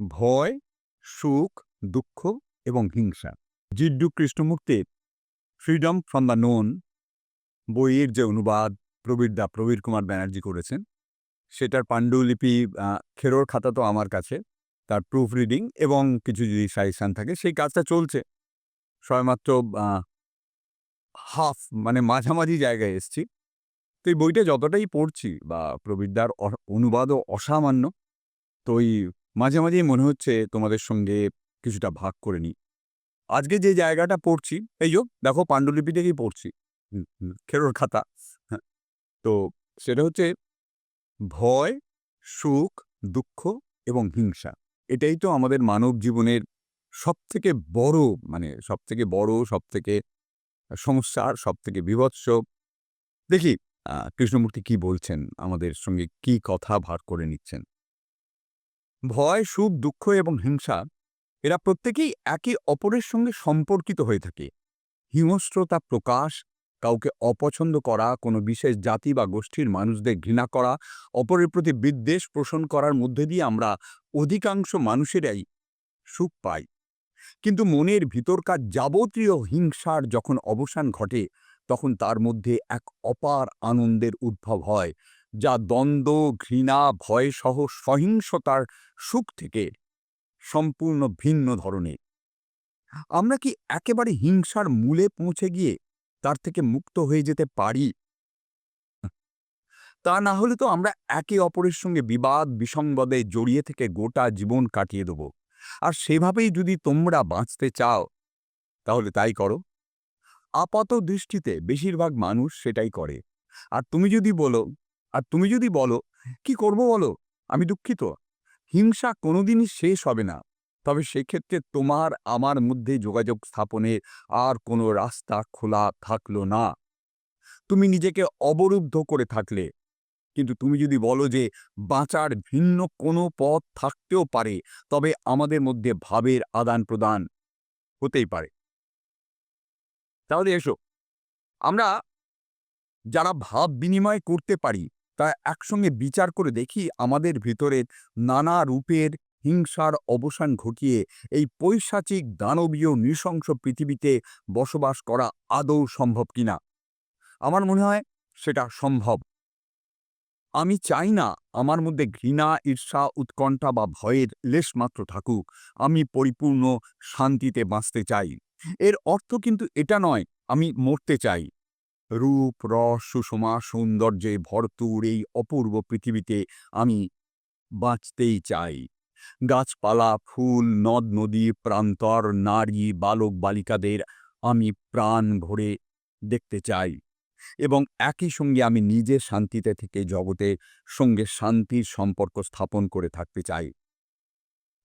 ভয়, সুখ, দুঃখ এবং হিংসা। জিড্ডু কৃষ্ণমূর্তির ফ্রিডম ফ্রম দ্য নোন বইয়ের যে অনুবাদ প্রবীর দা প্রবীর কুমার ব্যানার্জি করেছেন, সেটার পাণ্ডুলিপি খেরোর খাতা তো আমার কাছে, তার প্রুফ রিডিং এবং কিছু যদি সাজেশান থাকে, সেই কাজটা চলছে। সবেমাত্র হাফ মানে মাঝামাঝি জায়গায় এসছি। তো এই বইটা যতটাই পড়ছি বা প্রবীরদার অনুবাদও অসামান্য, তো ওই মাঝে মাঝেই মনে হচ্ছে তোমাদের সঙ্গে কিছুটা ভাগ করে নিই। আজকে যে জায়গাটা পড়ছি, এই যো, দেখো পাণ্ডুলিপি থেকেই পড়ছি? খেরোর খাতা। হ্যাঁ তো সেটা হচ্ছে ভয়, সুখ, দুঃখ এবং হিংসা। এটাই তো আমাদের মানব জীবনের সব থেকে বড় মানে সব থেকে বড় সব থেকে সমস্যার সব থেকে বিভৎস। দেখি কৃষ্ণমূর্তি কি বলছেন? আমাদের সঙ্গে কি কথা ভার করে নিচ্ছেন? ভয়, সুখ, দুঃখ এবং হিংসা, এরা প্রত্যেকেই একে অপরের সঙ্গে সম্পর্কিত হয়ে থাকে। হিংস্রতা প্রকাশ, কাউকে অপছন্দ করা, কোনো বিশেষ জাতি বা গোষ্ঠীর মানুষদের ঘৃণা করা, অপরের প্রতি বিদ্বেষ পোষণ করার মধ্যে দিয়ে আমরা অধিকাংশ মানুষেরাই সুখ পাই। কিন্তু মনের ভিতরকার যাবতীয় হিংসার যখন অবসান ঘটে তখন তার মধ্যে এক অপার আনন্দের উদ্ভব হয়, যা দ্বন্দ্ব, ঘৃণা, ভয়সহ সহিংসতার সুখ থেকে সম্পূর্ণ ভিন্ন ধরনের। আমরা কি একেবারে হিংসার মূলে পৌঁছে গিয়ে তার থেকে মুক্ত হয়ে যেতে পারি? তা না হলে তো আমরা একে অপরের সঙ্গে বিবাদ, বিসংবাদে জড়িয়ে থেকে গোটা জীবন কাটিয়ে দেব। আর সেভাবেই যদি তোমরা বাঁচতে চাও, তাহলে তাই করো। আপাত দৃষ্টিতে বেশিরভাগ মানুষ সেটাই করে। আর তুমি যদি বলো, আর তুমি যদি বলো, কি করব বলো? আমি দুঃখিত। হিংসা কোনোদিনই শেষ হবে না। তবে সেক্ষেত্রে তোমার আমার মধ্যে যোগাযোগ স্থাপনের আর কোনো রাস্তা খোলা থাকল না। তুমি নিজেকে অবরুদ্ধ করে থাকলে। কিন্তু তুমি যদি বলো যে বাঁচার ভিন্ন কোনো পথ থাকতেও পারে, তবে আমাদের মধ্যে ভাবের আদান প্রদান হতেই পারে। তাহলে এসো। আমরা যারা ভাব বিনিময় করতে পারি তা একসঙ্গে বিচার করে দেখি আমাদের ভিতরের নানা রূপের হিংসার অবসান ঘটিয়ে এই পৈশাচিক দানবীয় নৃশংস পৃথিবীতে বসবাস করা আদৌ সম্ভব কিনা? আমার মনে হয় সেটা সম্ভব। আমি চাই না আমার মধ্যে ঘৃণা, ঈর্ষা, উৎকণ্ঠা বা ভয়ের লেশমাত্র থাকুক। আমি পরিপূর্ণ শান্তিতে বাঁচতে চাই। এর অর্থ কিন্তু এটা নয়, আমি মরতে চাই। রূপ, রস, সুষমা, সৌন্দর্যে ভরপুর এই অপূর্ব পৃথিবীতে আমি বাঁচতেই চাই। গাছপালা, ফুল, নদ, নদী, প্রান্তর, নারী, বালক, বালিকাদের আমি প্রাণ ভরে দেখতে চাই এবং একই সঙ্গে আমি নিজে শান্তিতে থেকে জগতের সঙ্গে শান্তির সম্পর্ক স্থাপন করে থাকতে চাই।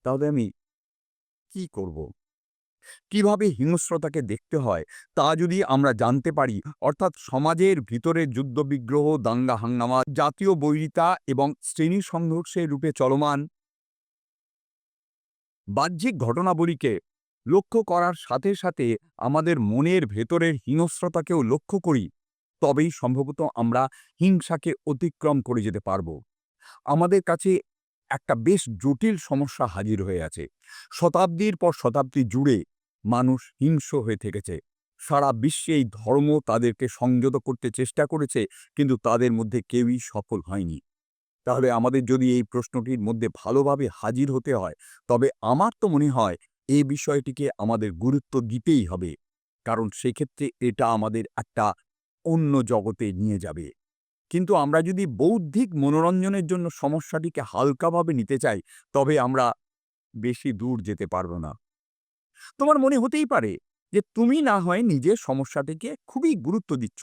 তাহলে আমি কি করব? কীভাবে হিংস্রতাকে দেখতে হয়, তা যদি আমরা জানতে পারি, অর্থাৎ সমাজের ভিতরে যুদ্ধবিগ্রহ দাঙ্গা, হাঙ্গামা জাতীয় বৈরিতা এবং শ্রেণি সংঘর্ষের রূপে চলমান বাহ্যিক ঘটনাবলীকে লক্ষ্য করার সাথে সাথে আমাদের মনের ভেতরের হিংস্রতাকেও লক্ষ্য করি, তবেই সম্ভবত আমরা হিংসাকে অতিক্রম করে যেতে পারব। আমাদের কাছে একটা বেশ জটিল সমস্যা হাজির হয়ে আছে। শতাব্দীর পর শতাব্দী জুড়ে মানুষ হিংস হয়ে থেকেছে। সারা বিশ্বে এই ধর্ম তাদেরকে সংযত করতে চেষ্টা করেছে, কিন্তু তাদের মধ্যে কেউই সফল হয়নি। তাহলে আমাদের যদি এই প্রশ্নটির মধ্যে ভালোভাবে হাজির হতে হয়, তবে আমার তো মনে হয় এই বিষয়টিকে আমাদের গুরুত্ব দিতেই হবে, কারণ সেক্ষেত্রে এটা আমাদের একটা অন্য জগতে নিয়ে যাবে। কিন্তু আমরা যদি বৌদ্ধিক মনোরঞ্জনের জন্য সমস্যাটিকে হালকাভাবে নিতে চাই, তবে আমরা বেশি দূর যেতে পারব না। তোমার মনে হতেই পারে যে, তুমি না হয় নিজের সমস্যাটিকে খুবই গুরুত্ব দিচ্ছ।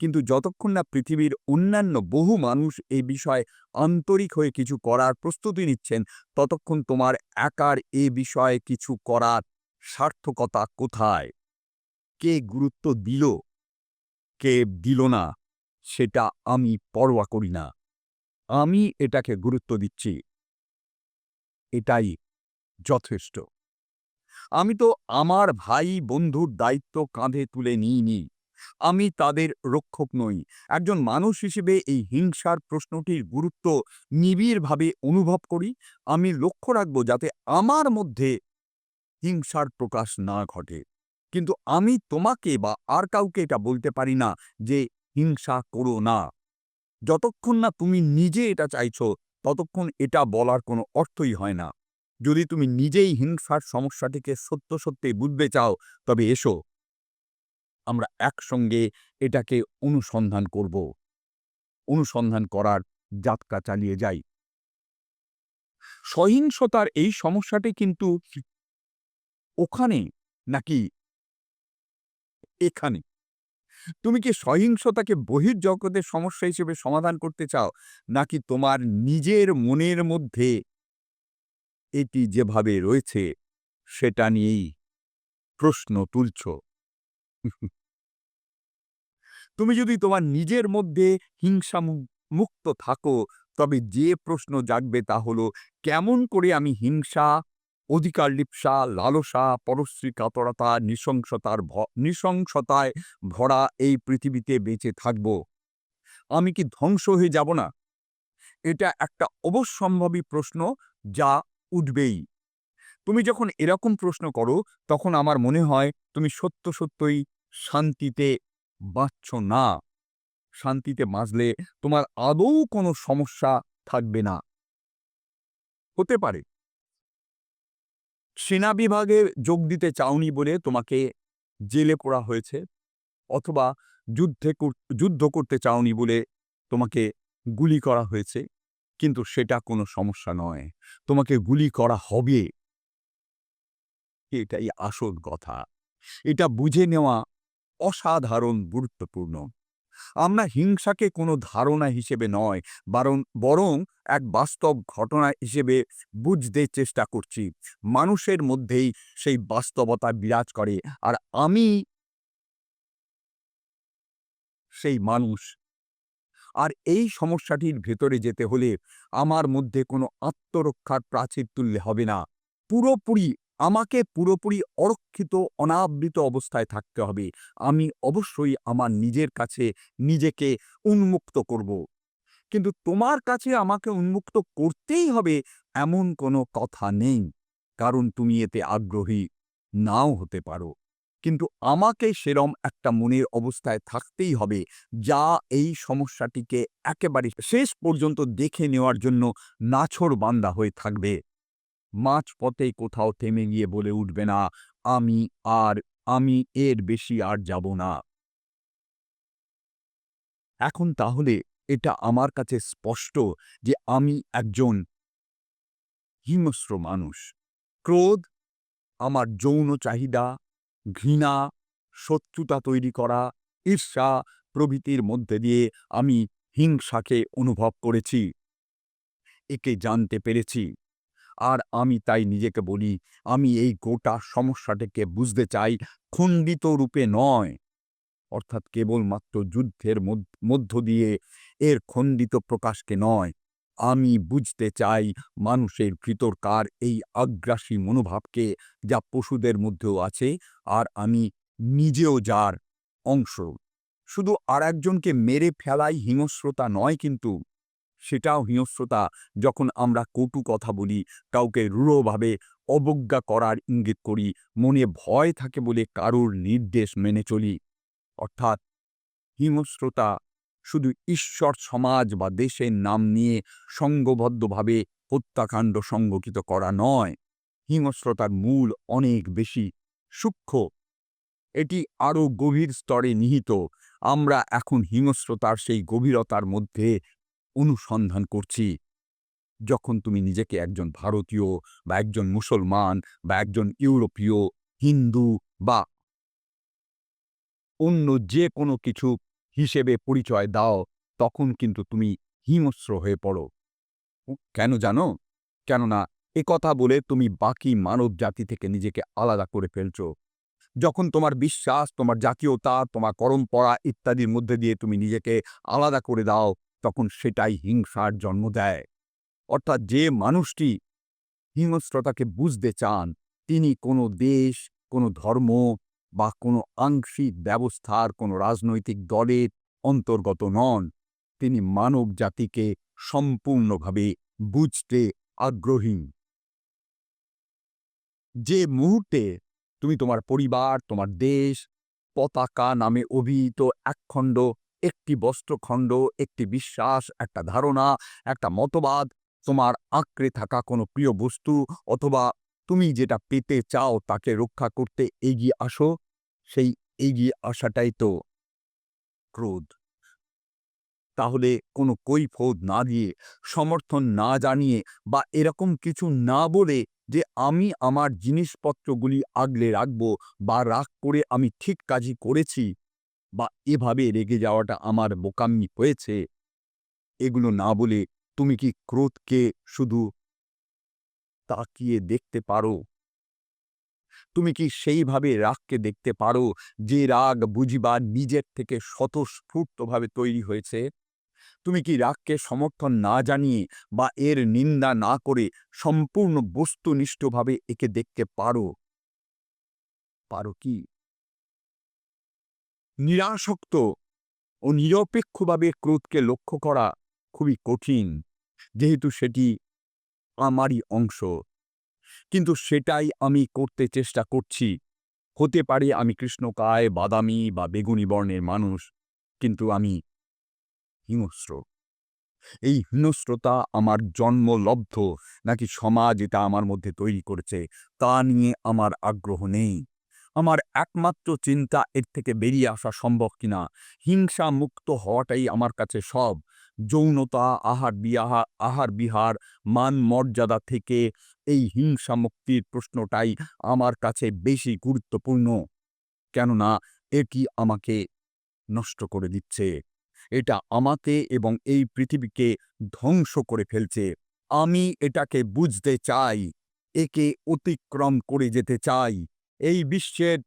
কিন্তু যতক্ষণ না পৃথিবীর অন্যান্য বহু মানুষ এই বিষয়ে আন্তরিক হয়ে কিছু করার প্রস্তুতি নিচ্ছেন, ততক্ষণ তোমার একার এ বিষয়ে কিছু করার সার্থকতা কোথায়? কে গুরুত্ব দিল? কে দিল না? সেটা আমি পরোয়া করি না। আমি এটাকে গুরুত্ব দিচ্ছি। এটাই যথেষ্ট। আমি তো আমার ভাই বন্ধুর দায়িত্ব কাঁধে তুলে নিইনি। আমি তাদের রক্ষক নই। একজন মানুষ হিসেবে এই হিংসার প্রশ্নটির গুরুত্ব নিবিড়ভাবে অনুভব করি। আমি লক্ষ্য রাখব যাতে আমার মধ্যে হিংসার প্রকাশ না ঘটে। কিন্তু আমি তোমাকে বা আর কাউকে এটা বলতে পারি না যে হিংসা করো না। যতক্ষণ না তুমি নিজে এটা চাইছো, ততক্ষণ এটা বলার কোনো অর্থই হয় না। যদি তুমি নিজেই হিংসার সমস্যাটিকে সত্য সত্যি বুঝতে চাও, তবে এসো। আমরা একসঙ্গে এটাকে অনুসন্ধান করব। অনুসন্ধান করার যাত্রা চালিয়ে যাই। সহিংসতার এই সমস্যাটি কিন্তু ওখানে নাকি এখানে? তুমি কি সহিংসতাকে বহির্জগতের সমস্যা হিসেবে সমাধান করতে চাও, নাকি তোমার নিজের মনের মধ্যে এটি যেভাবে রয়েছে, সেটা নিয়েই প্রশ্ন তুলছ। তুমি যদি তোমার নিজের মধ্যে হিংসা মুক্ত থাকো, তবে যে প্রশ্ন জাগবে তা হলো, কেমন করে আমি হিংসা, অধিকার লিপ্সা, লালসা, পরশ্রী কাতরতা, নৃশংসতার নৃশংসতায় ভরা এই পৃথিবীতে বেঁচে থাকব? আমি কি ধ্বংস হয়ে যাব না? এটা একটা অবশ্যম্ভাবী প্রশ্ন যা উঠবেই। তুমি যখন এরকম প্রশ্ন করো, তখন আমার মনে হয় তুমি সত্য সত্যই শান্তিতে বাঁচছ না। শান্তিতে বাঁচলে তোমার আদৌ কোনো সমস্যা থাকবে না। হতে পারে। সেনা বিভাগে যোগ দিতে চাওনি বলে তোমাকে জেলে পড়া হয়েছে, অথবা যুদ্ধে যুদ্ধ করতে চাওনি বলে তোমাকে গুলি করা হয়েছে। কিন্তু সেটা কোনো সমস্যা নয়। তোমাকে গুলি করা হবে। এটাই আসল কথা। এটা বুঝে নেওয়া অসাধারণ গুরুত্বপূর্ণ। আমরা হিংসাকে কোনো ধারণা হিসেবে নয়, বরং বরং এক বাস্তব ঘটনা হিসেবে বুঝতে চেষ্টা করছি। মানুষের মধ্যেই সেই বাস্তবতা বিরাজ করে, আর আমি সেই মানুষ আর এই সমস্যাটির ভেতরে যেতে হলে আমার মধ্যে কোনো আত্মরক্ষার প্রাচীর তুললে হবে না। পুরোপুরি, আমাকে পুরোপুরি অরক্ষিত, অনাবৃত অবস্থায় থাকতে হবে। আমি অবশ্যই আমার নিজের কাছে নিজেকে উন্মুক্ত করব। কিন্তু তোমার কাছে আমাকে উন্মুক্ত করতেই হবে এমন কোনো কথা নেই। কারণ তুমি এতে আগ্রহী নাও হতে পারো। কিন্তু আমাকে সেরম একটা মনের অবস্থায় থাকতেই হবে, যা এই সমস্যাটিকে একেবারে শেষ পর্যন্ত দেখে নেওয়ার জন্য নাছড় বান্দা হয়ে থাকবে। মাঝপথে কোথাও থেমে গিয়ে বলে উঠবে না, আমি আর, আমি এর বেশি আর যাব না। এখন তাহলে এটা আমার কাছে স্পষ্ট যে আমি একজন হিংস্র মানুষ। ক্রোধ আমার যৌন চাহিদা ঘৃণা, শত্রুতা তৈরি করা, ঈর্ষা প্রভৃতির মধ্যে দিয়ে আমি হিংসাকে অনুভব করেছি। একে জানতে পেরেছি। আর আমি তাই নিজেকে বলি, আমি এই গোটা সমস্যাটাকে বুঝতে চাই, খণ্ডিত রূপে নয়। অর্থাৎ কেবলমাত্র যুদ্ধের মধ্য- দিয়ে এর খণ্ডিত প্রকাশকে নয়। আমি বুঝতে চাই মানুষের ভিতরকার এই আগ্রাসী মনোভাবকে যা পশুদের মধ্যেও আছে আর আমি নিজেও যার অংশ। শুধু আর একজনকে মেরে ফেলাই হিংস্রতা নয় কিন্তু সেটাও হিংস্রতা যখন আমরা কটু কথা বলি, কাউকে রূঢ়ভাবে অবজ্ঞা করার ইঙ্গিত করি, মনে ভয় থাকে বলে কারোর নির্দেশ মেনে চলি। অর্থাৎ হিংস্রতা শুধু ঈশ্বর, সমাজ বা দেশের নাম নিয়ে সঙ্গবদ্ধভাবে হত্যাকাণ্ড সংগঠিত করা নয়। হিংস্রতার মূল অনেক বেশি সূক্ষ্ম। এটি আরও গভীর স্তরে নিহিত। আমরা এখন হিংস্রতার সেই গভীরতার মধ্যে অনুসন্ধান করছি। যখন তুমি নিজেকে একজন ভারতীয় বা একজন মুসলমান বা একজন ইউরোপীয়, হিন্দু বা অন্য যে কোনো কিছু হিসেবে পরিচয় দাও, তখন কিন্তু তুমি হিংস্র হয়ে পড়ো। কেন জানো? কেননা কথা বলে তুমি বাকি মানব জাতি থেকে নিজেকে আলাদা করে ফেলছ। যখন তোমার বিশ্বাস, তোমার জাতীয়তা, তোমার পরম্পরা ইত্যাদির মধ্যে দিয়ে তুমি নিজেকে আলাদা করে দাও, তখন সেটাই হিংসার জন্ম দেয়। অর্থাৎ যে মানুষটি হিংস্রতাকে বুঝতে চান, তিনি কোনো দেশ, কোনো ধর্ম বা কোনো আংশিক ব্যবস্থার কোনো রাজনৈতিক দলের অন্তর্গত নন। তিনি মানব জাতিকে সম্পূর্ণভাবে বুঝতে আগ্রহী। যে মুহূর্তে তুমি তোমার পরিবার, তোমার দেশ পতাকা নামে অভিহিত একখণ্ড, একটি বস্ত্রখণ্ড, একটি বিশ্বাস, একটা ধারণা, একটা মতবাদ, তোমার আঁকড়ে থাকা কোনো প্রিয় বস্তু অথবা তুমি যেটা পেতে চাও তাকে রক্ষা করতে এগিয়ে আসো সেই এগিয়ে আসাটাই তো ক্রোধ। তাহলে কোনো কৈফোদ না দিয়ে, সমর্থন না জানিয়ে বা এরকম কিছু না বলে যে আমি আমার জিনিসপত্রগুলি আগলে রাখব বা রাগ করে আমি ঠিক কাজই করেছি বা এভাবে রেগে যাওয়াটা আমার বোকাম্মি হয়েছে, এগুলো না বলে তুমি কি ক্রোধকে শুধু তাকিয়ে দেখতে পারো? তুমি কি সেইভাবে রাগকে দেখতে পারো যে রাগ বুঝিবার নিজের থেকে স্বতঃস্ফূর্তভাবে তৈরি হয়েছে? তুমি কি রাগকে সমর্থন না জানিয়ে বা এর নিন্দা না করে সম্পূর্ণ বস্তুনিষ্ঠভাবে একে দেখতে পারো? পারো কি? নিরাসক্ত ও নিরপেক্ষভাবে ক্রোধকে লক্ষ্য করা খুবই কঠিন, যেহেতু সেটি আমারই অংশ। কিন্তু সেটাই আমি করতে চেষ্টা করছি। হতে পারে আমি কৃষ্ণকায়, বাদামি বা বেগুনি বর্ণের মানুষ, কিন্তু আমি হিংস্র। এই হিংস্রতা আমার জন্মলব্ধ নাকি সমাজ এটা আমার মধ্যে তৈরি করেছে, তা নিয়ে আমার আগ্রহ নেই। আমার একমাত্র চিন্তা এর থেকে বেরিয়ে আসা সম্ভব কিনা? হিংসা মুক্ত হওয়াটাই আমার কাছে সব। যৌনতা, আহার বিয়াহা, আহার বিহার, মান মর্যাদা থেকে এই হিংসা মুক্তির প্রশ্নটাই আমার কাছে বেশি গুরুত্বপূর্ণ। কেননা এটি আমাকে নষ্ট করে দিচ্ছে? এটা আমাকে এবং এই পৃথিবীকে ধ্বংস করে ফেলছে। আমি এটাকে বুঝতে চাই, একে অতিক্রম করে যেতে চাই। এই বিশ্বের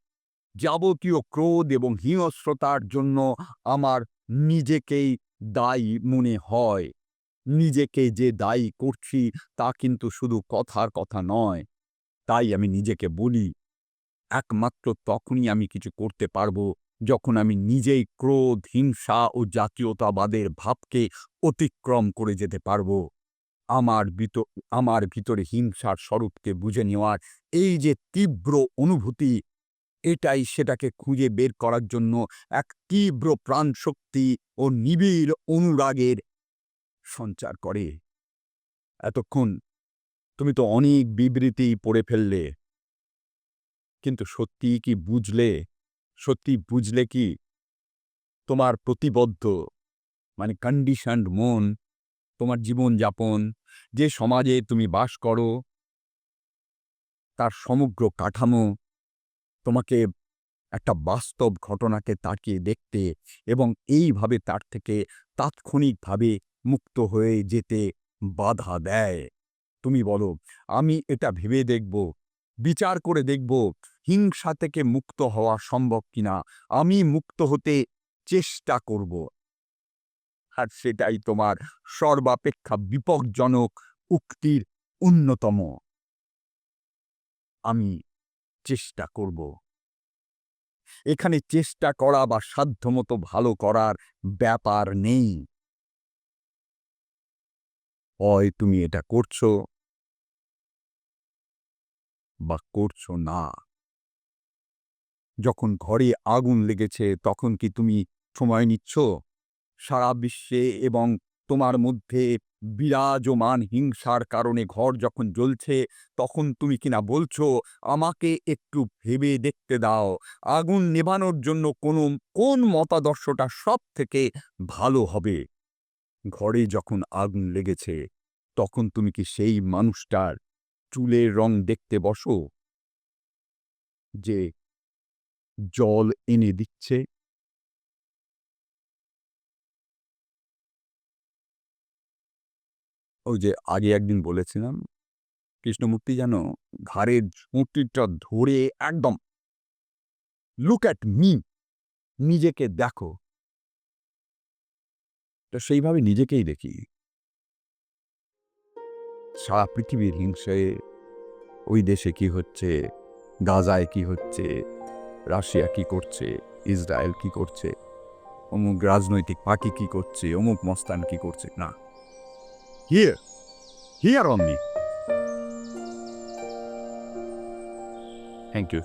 যাবতীয় ক্রোধ এবং হিংস্রতার জন্য আমার নিজেকেই দায়ী মনে হয়। নিজেকে যে দায়ী করছি তা কিন্তু শুধু কথার কথা নয়, তাই আমি নিজেকে বলি, একমাত্র তখনই আমি কিছু করতে পারব যখন আমি নিজেই ক্রোধ, হিংসা ও জাতীয়তাবাদের ভাবকে অতিক্রম করে যেতে পারব। আমার ভিত আমার ভিতরে হিংসার স্বরূপকে বুঝে নেওয়ার এই যে তীব্র অনুভূতি, এটাই সেটাকে খুঁজে বের করার জন্য এক তীব্র প্রাণশক্তি ও নিবিড় অনুরাগের সঞ্চার করে। এতক্ষণ তুমি তো অনেক বিবৃতি পড়ে ফেললে। কিন্তু সত্যি কি বুঝলে? সত্যি বুঝলে কি? তোমার প্রতিবদ্ধ মানে কন্ডিশনড মন, তোমার জীবনযাপন, যে সমাজে তুমি বাস করো, তার সমগ্র কাঠামো, তোমাকে একটা বাস্তব ঘটনাকে তাকিয়ে দেখতে এবং এইভাবে তার থেকে তাৎক্ষণিকভাবে মুক্ত হয়ে যেতে বাধা দেয়। তুমি বলো, আমি এটা ভেবে দেখব, বিচার করে দেখব, হিংসা থেকে মুক্ত হওয়া সম্ভব কিনা, আমি মুক্ত হতে চেষ্টা করব। আর সেটাই তোমার সর্বাপেক্ষা বিপজ্জনক উক্তির অন্যতম। আমি চেষ্টা করব। এখানে চেষ্টা করা বা সাধ্যমতো ভালো করার ব্যাপার নেই। হয় তুমি এটা করছ। বা করছ না। যখন ঘরে আগুন লেগেছে, তখন কি তুমি সময় নিচ্ছ? সারা বিশ্বে এবং তোমার মধ্যে বিরাজমান হিংসার কারণে ঘর যখন জ্বলছে, তখন তুমি কিনা বলছো, আমাকে একটু ভেবে দেখতে দাও। আগুন নেভানোর জন্য কোনো, কোন মতাদর্শটা সব থেকে ভালো হবে? ঘরে যখন আগুন লেগেছে, তখন তুমি কি সেই মানুষটার চুলের রং দেখতে বসো? যে জল এনে দিচ্ছে? ওই যে আগে একদিন বলেছিলাম, কৃষ্ণমূর্তি যেন ঘাড়ের ঝুঁটিটা ধরে একদম লুক অ্যাট মি নিজেকে দেখো। তো সেইভাবে নিজেকেই দেখি। সারা পৃথিবীর হিংসায় ওই দেশে কি হচ্ছে, গাজায় কি হচ্ছে, রাশিয়া কি করছে, ইসরায়েল কি করছে, অমুক রাজনৈতিক পার্টি কি করছে, অমুক মস্তান কি করছে, না। Here here on me thank you